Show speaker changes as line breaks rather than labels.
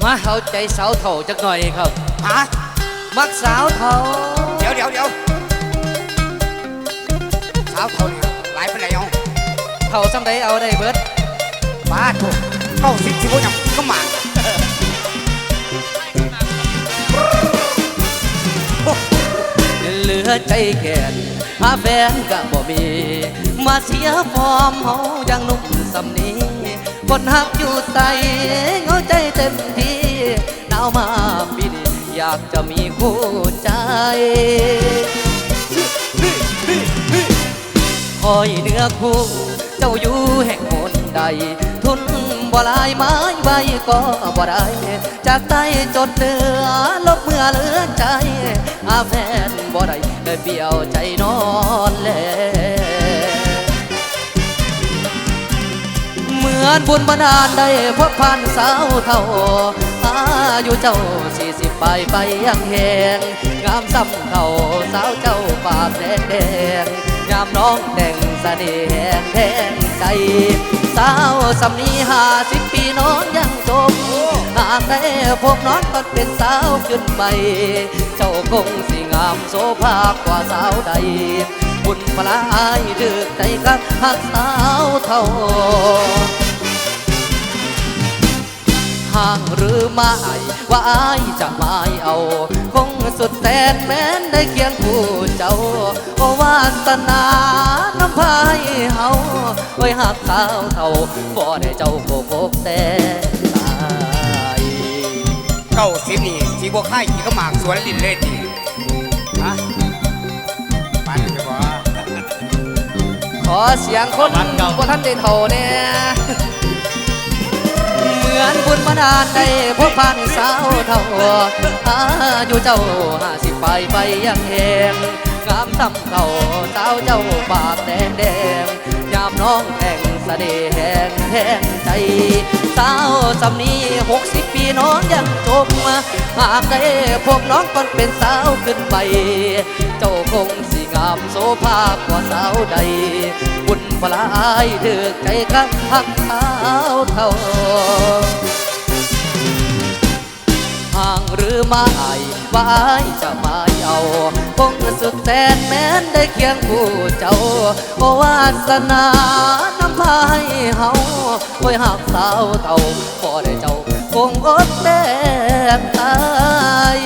มาเอาใจสาวเถ่าจักหน่อยครับ
ฮะ
มักสาวเถ่า
เดี๋ยวเดี๋ยวเดี๋ยวสาวเท่านี้หลายไปไหนเอา
เถ่าซ้ำใดเอาได้เบิด
บ้าถูกเข้าสิบสิบวันยังก็มา
เหลือใจแก่นหาแฟนก็บ่มี มาเสียฟอร์มเฮายังหนุ่มสำนี้ คนหักอยู่ใส่เงาใจเต็มที่หนาวมาปีนี้อยากจะมีคู่ใจ คอยเนื้อคู่เจ้าอยู่แห่งหนใด ทุนบ่ลายไม้ใบก็บ่ได้ จากใต้จดเหนือลบเมื่อเหลือใจ อาแฟนบ่ได้เลยเปี่ยวใจนอนแลเมือนบุญบันดาลได้พบพันสาวเท่าอายุเจ้าสี่สิบปไปยังแหงงามซ้ำเท่าสาวเจ้าปาแดงแดงงามน้องแต่งเสน่ห์แหงแทงใจ สาวสำนีหาสิบปีน้องยังจมหากได้พบน้องตอนเป็นสาวขึ้นไปเจ้าคงสิงามโสภากว่าสาวใดบุญพลายดึกใจครับหักสาวเท่า ห่างหรือไม่ ว่าอายจะไม่เอา คงสุดแสนแม้นได้เคียงคู่เจ้าโอวาสนาน้ำพายเฮาไว้หักสาวเท่าบ่ได้เจ้าโกโกกแต่ตาย
เก้าสิบนี่สีบัวค่ายขี่ก็หมากสวนลินเลยดีฮะปันจะบอก
ขอเสียงคนคนท่านเด่นเท่าเนี่ยเหมือ นานได้พบพันสาวเท่าอายุเจ้าห้าสิบไปไปยังแหงงามซ้ำเท่าสาวเจ้าปากแดงแดงยามน้องแห่งเสน่ห์แห่งแห่งใจ สาวสำนี้หกสิบปีน้องยังจมหากได้พบน้องก่อนเป็นสาวขึ้นไป เจ้าคงสิงามโสภากว่าสาวใด บุญพลายเดือกใจครับหักสาวเท่าางหรือไว่าอายจะมาเอาคงสุดแสนแม้นได้เคียงคู่เจ้าโอวาสนาน้ำพายเฮาคอ้ยหักสาวเท่าพอได้เจ้าคงอดแดงตาย